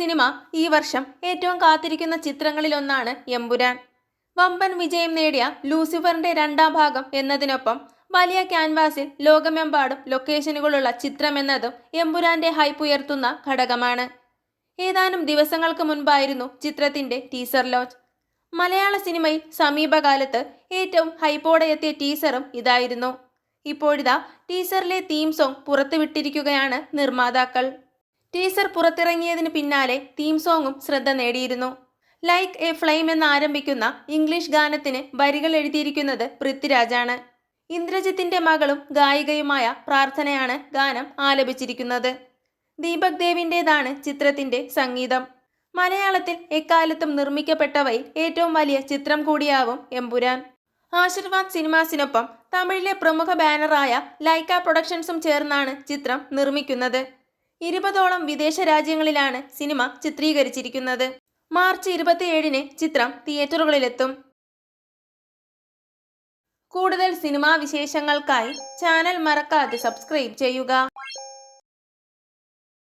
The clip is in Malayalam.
സിനിമ ഈ വർഷം ഏറ്റവും കാത്തിരിക്കുന്ന ചിത്രങ്ങളിലൊന്നാണ് എമ്പുരാൻ. വമ്പൻ വിജയം നേടിയ ലൂസിഫറിന്റെ രണ്ടാം ഭാഗം എന്നതിനൊപ്പം വലിയ ക്യാൻവാസിൽ ലോകമെമ്പാടും ലൊക്കേഷനുകളുള്ള ചിത്രം എന്നതും എമ്പുരാന്റെ ഹൈപ്പ് ഉയർത്തുന്ന ഘടകമാണ്. ഏതാനും ദിവസങ്ങൾക്ക് മുൻപായിരുന്നു ചിത്രത്തിന്റെ ടീസർ ലോഞ്ച്. മലയാള സിനിമയിൽ സമീപകാലത്ത് ഏറ്റവും ഹൈപ്പോടെ എത്തിയ ടീസറും ഇതായിരുന്നു. ഇപ്പോഴിതാ ടീസറിലെ തീം സോങ് പുറത്തുവിട്ടിരിക്കുകയാണ് നിർമ്മാതാക്കൾ. ടീസർ പുറത്തിറങ്ങിയതിന് പിന്നാലെ തീം സോങ്ങും ശ്രദ്ധ നേടിയിരുന്നു. ലൈക്ക് എ ഫ്ലെയിം എന്നാരംഭിക്കുന്ന ഇംഗ്ലീഷ് ഗാനത്തിന് വരികൾ എഴുതിയിരിക്കുന്നത് പൃഥ്വിരാജാണ്. ഇന്ദ്രജിത്തിന്റെ മകളും ഗായികയുമായ പ്രാർത്ഥനയാണ് ഗാനം ആലപിച്ചിരിക്കുന്നത്. ദീപക് ദേവിന്റെതാണ് ചിത്രത്തിന്റെ സംഗീതം. മലയാളത്തിൽ എക്കാലത്തും നിർമ്മിക്കപ്പെട്ടവയിൽ ഏറ്റവും വലിയ ചിത്രം കൂടിയാവും എമ്പുരാൻ. ആശീർവാദ് സിനിമാസിനൊപ്പം തമിഴിലെ പ്രമുഖ ബാനറായ ലൈക്ക പ്രൊഡക്ഷൻസും ചേർന്നാണ് ചിത്രം നിർമ്മിക്കുന്നത്. ഇരുപതോളം വിദേശ രാജ്യങ്ങളിലാണ് സിനിമ ചിത്രീകരിച്ചിരിക്കുന്നത്. മാർച്ച് ഇരുപത്തിയേഴിന് ചിത്രം തിയേറ്ററുകളിലെത്തും. കൂടുതൽ സിനിമാ വിശേഷങ്ങൾക്കായി ചാനൽ മറക്കാതെ സബ്സ്ക്രൈബ് ചെയ്യുക.